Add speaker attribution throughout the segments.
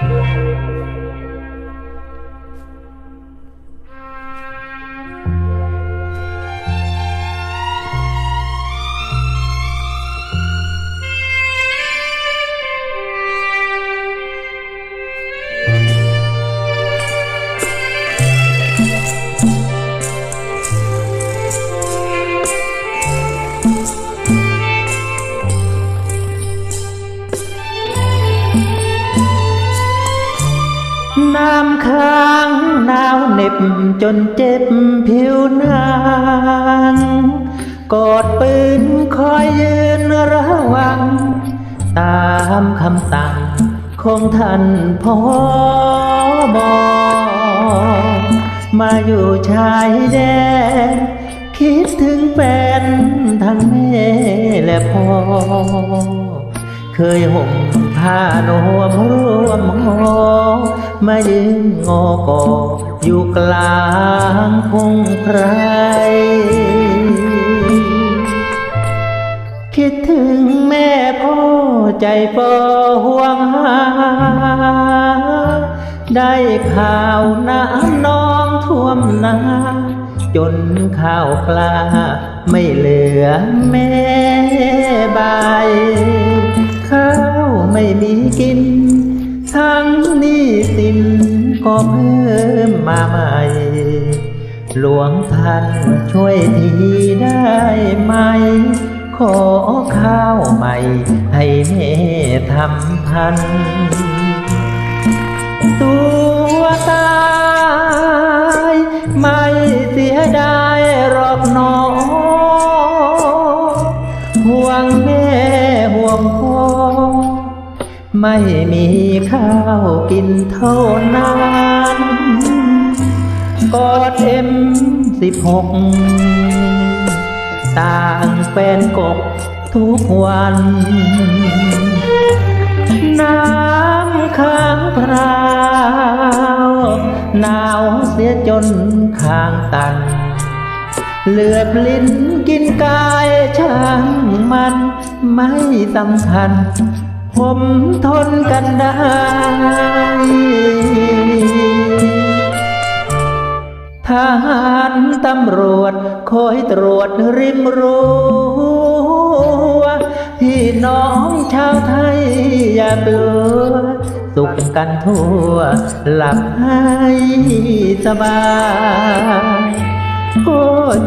Speaker 1: Thank you. ามค้างหนาวเหน็บจนเจ็บผิวหนังกอดปืนคอยยืนระวัง ตามคำสั่งของท่านพ่อบอมาอยู่ชายแดนคิดถึงแฟนทั้งแม่และพ่อ เคยห่มผ้านวมรวมหอมายืนงอกออยู่กลางพงไพรคิดถึงแม่พ่อใจปอห่วงหา ได้ข่าวน้ำนองท่วมนาจนข้าวปลาไม่เหลือแม่ใบ ไม่มีกิน ทั้งนี้สินก็เพิ่มมาใหม่ หลวงท่านช่วยทีได้ไหม ขอข้าวใหม่ ให้แม่ทำพัน ตัวตายไม่ ไม่มีข้าวกินเท่านั้นกอดเอ็มสิบหกต่างแฟนกบทุกวัน น้ำค้างพราวหนาวเสียจนข้างตัน เหลือบลิ้นกินกายช่างมันไม่สำคัญ ผมทนกันได้ ทหารตำรวจคอยตรวจริมรั้วพี่น้องชาวไทยอย่ากลัวสุขกันทั่ว หลับให้สบายโอ้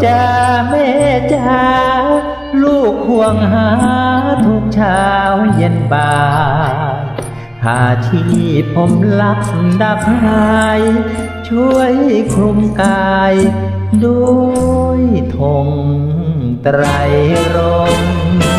Speaker 1: จ้าแม่จ้าลูกห่วงหาทุกชา เย็นบ่ายหาที่ผมลับดับหาย ช่วยคลุมกาย ด้วยธงไตรรง